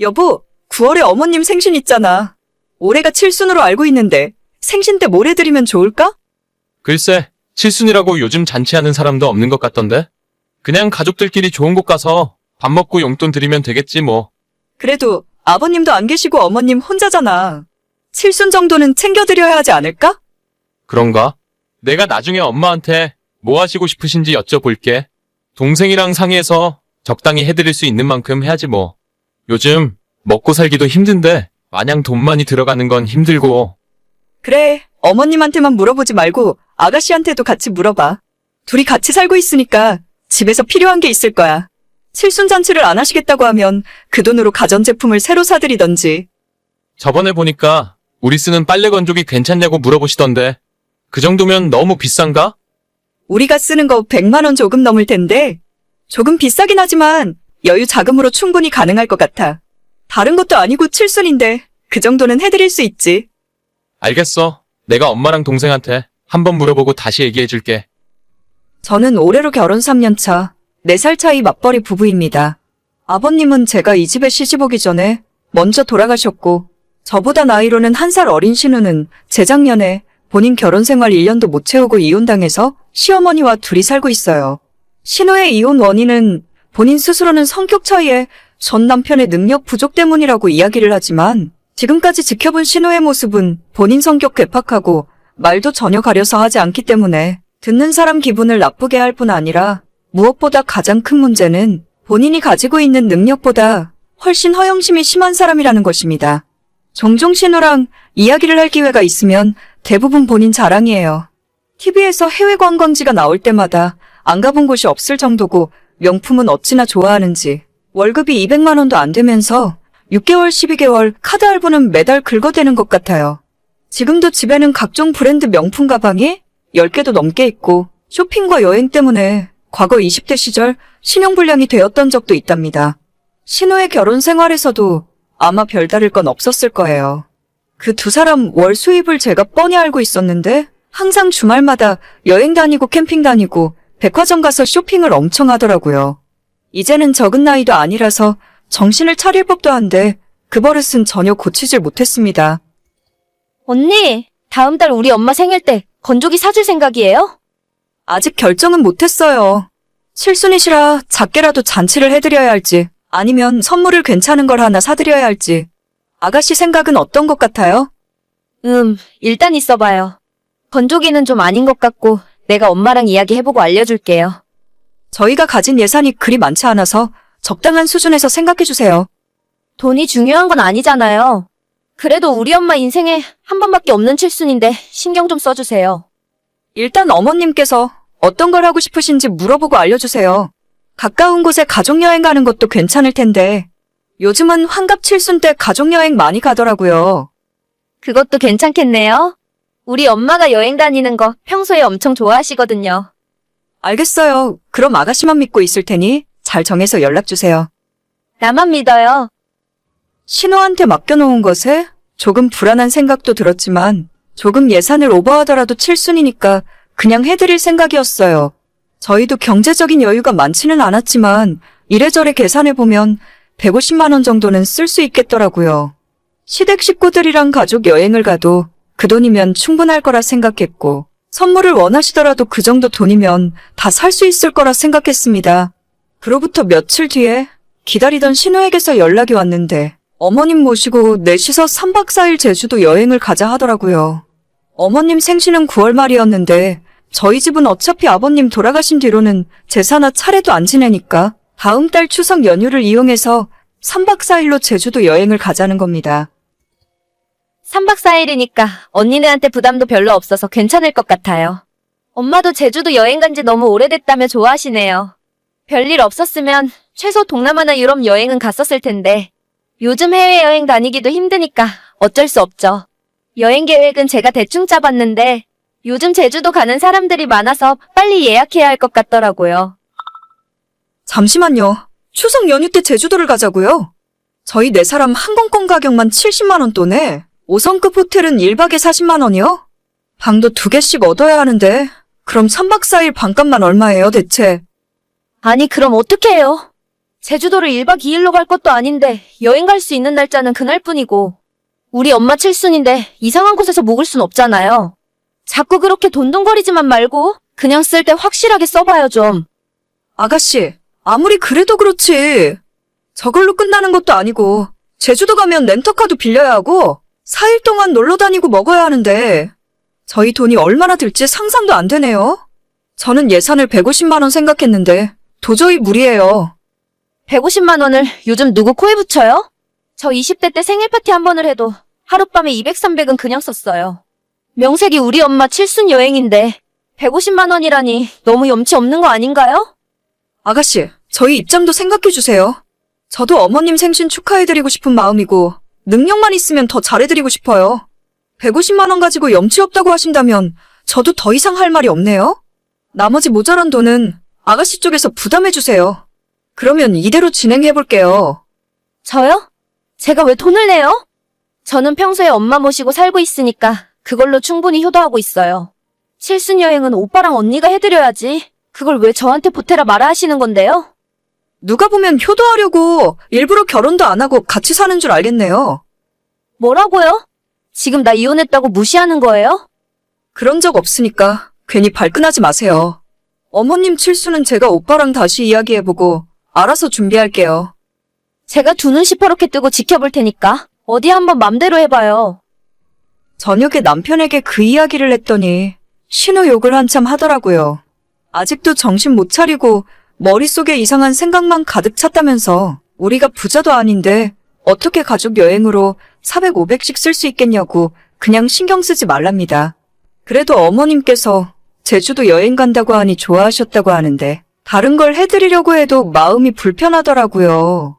여보, 9월에 어머님 생신 있잖아. 올해가 칠순으로 알고 있는데 생신 때 뭘 해드리면 좋을까? 글쎄, 칠순이라고 요즘 잔치하는 사람도 없는 것 같던데? 그냥 가족들끼리 좋은 곳 가서 밥 먹고 용돈 드리면 되겠지 뭐. 그래도 아버님도 안 계시고 어머님 혼자잖아. 칠순 정도는 챙겨드려야 하지 않을까? 그런가? 내가 나중에 엄마한테 뭐 하시고 싶으신지 여쭤볼게. 동생이랑 상의해서 적당히 해드릴 수 있는 만큼 해야지 뭐. 요즘 먹고 살기도 힘든데 마냥 돈 많이 들어가는 건 힘들고 그래, 어머님한테만 물어보지 말고 아가씨한테도 같이 물어봐. 둘이 같이 살고 있으니까 집에서 필요한 게 있을 거야. 칠순 잔치를 안 하시겠다고 하면 그 돈으로 가전제품을 새로 사드리던지. 저번에 보니까 우리 쓰는 빨래 건조기 괜찮냐고 물어보시던데 그 정도면 너무 비싼가? 우리가 쓰는 거 100만 원 조금 넘을 텐데 조금 비싸긴 하지만 여유 자금으로 충분히 가능할 것 같아. 다른 것도 아니고 칠순인데 그 정도는 해드릴 수 있지. 알겠어. 내가 엄마랑 동생한테 한번 물어보고 다시 얘기해줄게. 저는 올해로 결혼 3년 차, 4살 차이 맞벌이 부부입니다. 아버님은 제가 이 집에 시집 오기 전에 먼저 돌아가셨고, 저보다 나이로는 한 살 어린 신우는 재작년에 본인 결혼 생활 1년도 못 채우고 이혼당해서 시어머니와 둘이 살고 있어요. 신우의 이혼 원인은 본인 스스로는 성격 차이에 전 남편의 능력 부족 때문이라고 이야기를 하지만 지금까지 지켜본 신우의 모습은 본인 성격 괴팍하고 말도 전혀 가려서 하지 않기 때문에 듣는 사람 기분을 나쁘게 할 뿐 아니라 무엇보다 가장 큰 문제는 본인이 가지고 있는 능력보다 훨씬 허영심이 심한 사람이라는 것입니다. 종종 신우랑 이야기를 할 기회가 있으면 대부분 본인 자랑이에요. TV에서 해외 관광지가 나올 때마다 안 가본 곳이 없을 정도고 명품은 어찌나 좋아하는지 월급이 200만 원도 안 되면서 6개월, 12개월 카드 할부는 매달 긁어대는 것 같아요. 지금도 집에는 각종 브랜드 명품 가방이 10개도 넘게 있고 쇼핑과 여행 때문에 과거 20대 시절 신용불량이 되었던 적도 있답니다. 신호의 결혼 생활에서도 아마 별다를 건 없었을 거예요. 그 두 사람 월 수입을 제가 뻔히 알고 있었는데 항상 주말마다 여행 다니고 캠핑 다니고 백화점 가서 쇼핑을 엄청 하더라고요. 이제는 적은 나이도 아니라서 정신을 차릴 법도 한데 그 버릇은 전혀 고치질 못했습니다. 언니, 다음 달 우리 엄마 생일 때 건조기 사줄 생각이에요? 아직 결정은 못했어요. 칠순이시라 작게라도 잔치를 해드려야 할지 아니면 선물을 괜찮은 걸 하나 사드려야 할지 아가씨 생각은 어떤 것 같아요? 음, 일단 있어봐요. 건조기는 좀 아닌 것 같고 내가 엄마랑 이야기해보고 알려줄게요. 저희가 가진 예산이 그리 많지 않아서 적당한 수준에서 생각해주세요. 돈이 중요한 건 아니잖아요. 그래도 우리 엄마 인생에 한 번밖에 없는 칠순인데 신경 좀 써주세요. 일단 어머님께서 어떤 걸 하고 싶으신지 물어보고 알려주세요. 가까운 곳에 가족여행 가는 것도 괜찮을 텐데 요즘은 환갑 칠순 때 가족여행 많이 가더라고요. 그것도 괜찮겠네요. 우리 엄마가 여행 다니는 거 평소에 엄청 좋아하시거든요. 알겠어요. 그럼 아가씨만 믿고 있을 테니 잘 정해서 연락 주세요. 나만 믿어요. 신호한테 맡겨놓은 것에 조금 불안한 생각도 들었지만 조금 예산을 오버하더라도 7순이니까 그냥 해드릴 생각이었어요. 저희도 경제적인 여유가 많지는 않았지만 이래저래 계산해보면 150만 원 정도는 쓸 수 있겠더라고요. 시댁 식구들이랑 가족 여행을 가도 그 돈이면 충분할 거라 생각했고 선물을 원하시더라도 그 정도 돈이면 다 살 수 있을 거라 생각했습니다. 그로부터 며칠 뒤에 기다리던 신우에게서 연락이 왔는데 어머님 모시고 넷이서 3박 4일 제주도 여행을 가자 하더라고요. 어머님 생신은 9월 말이었는데 저희 집은 어차피 아버님 돌아가신 뒤로는 제사나 차례도 안 지내니까 다음 달 추석 연휴를 이용해서 3박 4일로 제주도 여행을 가자는 겁니다. 3박 4일이니까 언니네한테 부담도 별로 없어서 괜찮을 것 같아요. 엄마도 제주도 여행 간 지 너무 오래됐다며 좋아하시네요. 별일 없었으면 최소 동남아나 유럽 여행은 갔었을 텐데 요즘 해외여행 다니기도 힘드니까 어쩔 수 없죠. 여행 계획은 제가 대충 짜봤는데 요즘 제주도 가는 사람들이 많아서 빨리 예약해야 할 것 같더라고요. 잠시만요. 추석 연휴 때 제주도를 가자고요? 저희 네 사람 항공권 가격만 70만 원 돈에 5성급 호텔은 1박에 40만 원이요? 방도 두 개씩 얻어야 하는데 그럼 3박 4일 반값만 얼마예요 대체? 아니 그럼 어떻게 해요? 제주도를 1박 2일로 갈 것도 아닌데 여행 갈 수 있는 날짜는 그날뿐이고 우리 엄마 칠순인데 이상한 곳에서 묵을 순 없잖아요. 자꾸 그렇게 돈돈거리지만 말고 그냥 쓸 때 확실하게 써봐요 좀. 아가씨, 아무리 그래도 그렇지. 저걸로 끝나는 것도 아니고, 제주도 가면 렌터카도 빌려야 하고, 4일 동안 놀러 다니고 먹어야 하는데, 저희 돈이 얼마나 들지 상상도 안 되네요. 저는 예산을 150만 원 생각했는데, 도저히 무리예요. 150만 원을 요즘 누구 코에 붙여요? 저 20대 때 생일 파티 한 번을 해도 하룻밤에 200, 300은 그냥 썼어요. 명색이 우리 엄마 칠순 여행인데 150만 원이라니 너무 염치 없는 거 아닌가요? 아가씨, 저희 입장도 생각해 주세요. 저도 어머님 생신 축하해드리고 싶은 마음이고, 능력만 있으면 더 잘해드리고 싶어요. 150만원 가지고 염치 없다고 하신다면, 저도 더 이상 할 말이 없네요? 나머지 모자란 돈은 아가씨 쪽에서 부담해주세요. 그러면 이대로 진행해볼게요. 저요? 제가 왜 돈을 내요? 저는 평소에 엄마 모시고 살고 있으니까 그걸로 충분히 효도하고 있어요. 칠순 여행은 오빠랑 언니가 해드려야지. 그걸 왜 저한테 보태라 말아 하시는 건데요? 누가 보면 효도하려고 일부러 결혼도 안 하고 같이 사는 줄 알겠네요. 뭐라고요? 지금 나 이혼했다고 무시하는 거예요? 그런 적 없으니까 괜히 발끈하지 마세요. 어머님 칠수는 제가 오빠랑 다시 이야기해보고 알아서 준비할게요. 제가 두 눈 시퍼렇게 뜨고 지켜볼 테니까 어디 한번 맘대로 해봐요. 저녁에 남편에게 그 이야기를 했더니 신우 욕을 한참 하더라고요. 아직도 정신 못 차리고 머릿속에 이상한 생각만 가득 찼다면서 우리가 부자도 아닌데 어떻게 가족 여행으로 400, 500씩 쓸 수 있겠냐고 그냥 신경 쓰지 말랍니다. 그래도 어머님께서 제주도 여행 간다고 하니 좋아하셨다고 하는데 다른 걸 해드리려고 해도 마음이 불편하더라고요.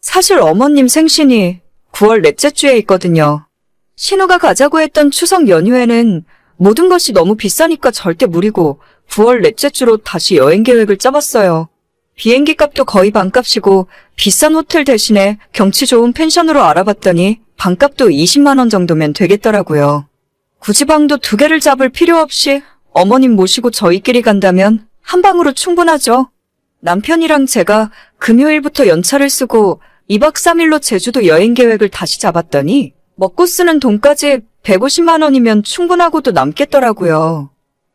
사실 어머님 생신이 9월 넷째 주에 있거든요. 신우가 가자고 했던 추석 연휴에는 모든 것이 너무 비싸니까 절대 무리고 9월 넷째 주로 다시 여행 계획을 짜봤어요. 비행기 값도 거의 반값이고 비싼 호텔 대신에 경치 좋은 펜션으로 알아봤더니 반값도 20만원 정도면 되겠더라고요. 굳이 방도 두 개를 잡을 필요 없이 어머님 모시고 저희끼리 간다면 한 방으로 충분하죠. 남편이랑 제가 금요일부터 연차를 쓰고 2박 3일로 제주도 여행 계획을 다시 잡았더니 먹고 쓰는 돈까지 150만 원이면 충분하고도 남겠더라고요.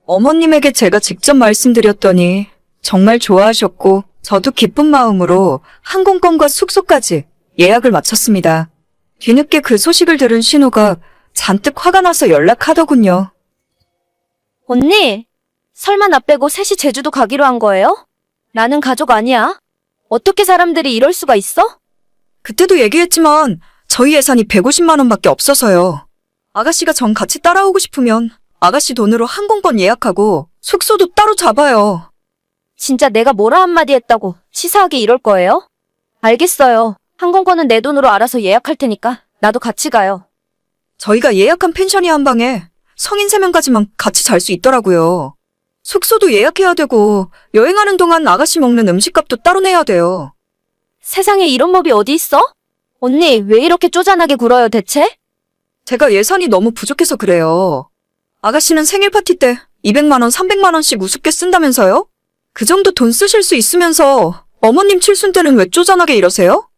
어머님에게 제가 직접 말씀드렸더니 정말 좋아하셨고 저도 기쁜 마음으로 항공권과 숙소까지 예약을 마쳤습니다. 뒤늦게 그 소식을 들은 신우가 잔뜩 화가 나서 연락하더군요. 언니, 설마 나 빼고 셋이 제주도 가기로 한 거예요? 나는 가족 아니야. 어떻게 사람들이 이럴 수가 있어? 그때도 얘기했지만 저희 예산이 150만 원밖에 없어서요. 아가씨가 전 같이 따라오고 싶으면 아가씨 돈으로 항공권 예약하고 숙소도 따로 잡아요. 진짜 내가 뭐라 한마디 했다고 치사하게 이럴 거예요? 알겠어요. 항공권은 내 돈으로 알아서 예약할 테니까 나도 같이 가요. 저희가 예약한 펜션이 한 방에 성인 3명까지만 같이 잘 수 있더라고요. 숙소도 예약해야 되고 여행하는 동안 아가씨 먹는 음식값도 따로 내야 돼요. 세상에 이런 법이 어디 있어? 언니, 왜 이렇게 쪼잔하게 굴어요, 대체? 제가 예산이 너무 부족해서 그래요. 아가씨는 생일 파티 때 200만 원, 300만 원씩 우습게 쓴다면서요? 그 정도 돈 쓰실 수 있으면서 어머님 칠순 때는 왜 쪼잔하게 이러세요?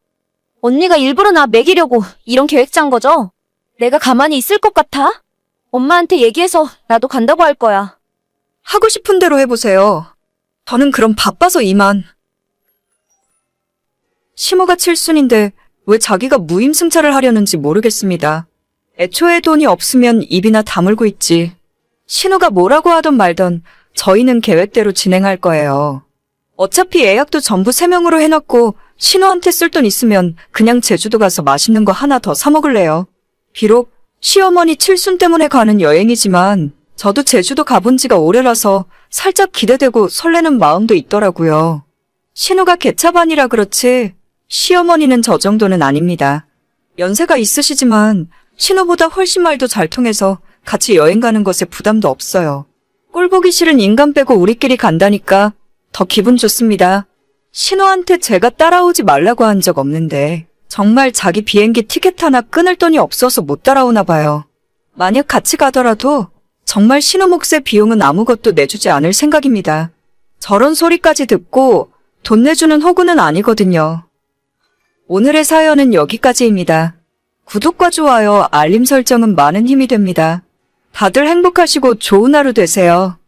언니가 일부러 나 먹이려고 이런 계획 짠 거죠? 내가 가만히 있을 것 같아? 엄마한테 얘기해서 나도 간다고 할 거야. 하고 싶은 대로 해보세요. 저는 그럼 바빠서 이만. 시모가 칠순인데 왜 자기가 무임승차를 하려는지 모르겠습니다. 애초에 돈이 없으면 입이나 다물고 있지. 신우가 뭐라고 하던 말던 저희는 계획대로 진행할 거예요. 어차피 예약도 전부 3명으로 해놨고 신우한테 쓸 돈 있으면 그냥 제주도 가서 맛있는 거 하나 더 사 먹을래요. 비록 시어머니 칠순 때문에 가는 여행이지만 저도 제주도 가본 지가 오래라서 살짝 기대되고 설레는 마음도 있더라고요. 신우가 개차반이라 그렇지 시어머니는 저 정도는 아닙니다. 연세가 있으시지만 신우보다 훨씬 말도 잘 통해서 같이 여행 가는 것에 부담도 없어요. 꼴보기 싫은 인간 빼고 우리끼리 간다니까 더 기분 좋습니다. 신호한테 제가 따라오지 말라고 한 적 없는데 정말 자기 비행기 티켓 하나 끊을 돈이 없어서 못 따라오나 봐요. 만약 같이 가더라도 정말 신호 몫의 비용은 아무것도 내주지 않을 생각입니다. 저런 소리까지 듣고 돈 내주는 호구는 아니거든요. 오늘의 사연은 여기까지입니다. 구독과 좋아요, 알림 설정은 많은 힘이 됩니다. 다들 행복하시고 좋은 하루 되세요.